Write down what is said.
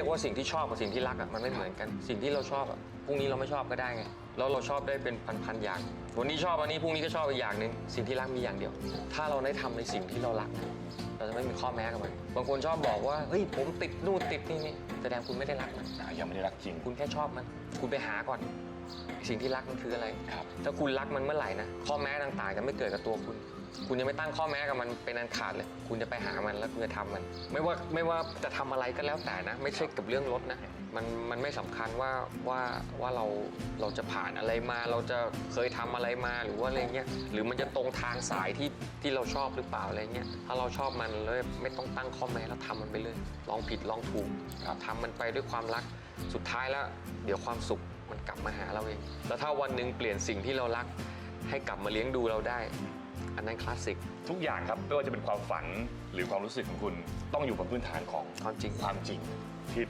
ยกว่าสิ่งที่ชอบกับสิ่งที่รักอะมันไม่เหมือนกัน สิ่งที่เราชอบอะพรุ่งนี้เราไม่ชอบก็ได้ไงแล้วเราชอบได้เป็นพันๆอย่าง วันนี้ชอบอันนี้พรุ่งนี้ก็ชอบอีกอย่างหนึ่งสิ่งที่รักมีอย่างเดียว ถ้าเราได้ทำในสิ่งที่เรารัก เราจะไม่มีข้อแม้กับมันบางคนชอบบอกว่าเฮ้ยผมติดนู่นติดนี่นี่แสดงคุณไม่ได้รักมันอ่ายังไม่ได้รักจริง คุณแค่ชอบมัน คุณไปหาก่อนสิ่งที่รักมันคืออะไรครับถ้าคุณรักมันเมื่อไหร่นะข้อแม้ต่างๆจะไม่เกิดกับตัวคุณ คุณยังไม่ตั้งข้อแม้กับมันเป็นอันขาดเลย คุณจะไปหามันแล้วคุณจะทำมัน ไม่ว่าไม่ว่าจะทำอะไรก็แล้วแต่นะ ไม่ใช่กับเรื่องรถนะ มันมันไม่สำคัญว่าว่าว่าเราเราจะผ่านอะไรมา เราจะเคยทำอะไรมาหรือว่าอะไรเงี้ย หรือมันจะตรงทางสายที่ที่เราชอบหรือเปล่าอะไรเงี้ย ถ้าเราชอบมันเลยไม่ต้องตั้งข้อแม้แล้วทำมันไปเลย ลองผิดลองถูกครับทำมันไปด้วยความรัก สุดท้ายแล้ว เดี๋ยวความสุขมันกลับมาหาเราเอง แล้วถ้าวันหนึ่งเปลี่ยนสิ่งที่เรารัก ให้กลับมาเลี้ยงดูเราได้ อันนั้นคลาสสิก ทุกอย่างครับไม่ว่าจะเป็นความฝันหรือความรู้สึกของคุณ ต้องอยู่บนพื้นฐานของความจริง ความจริงที่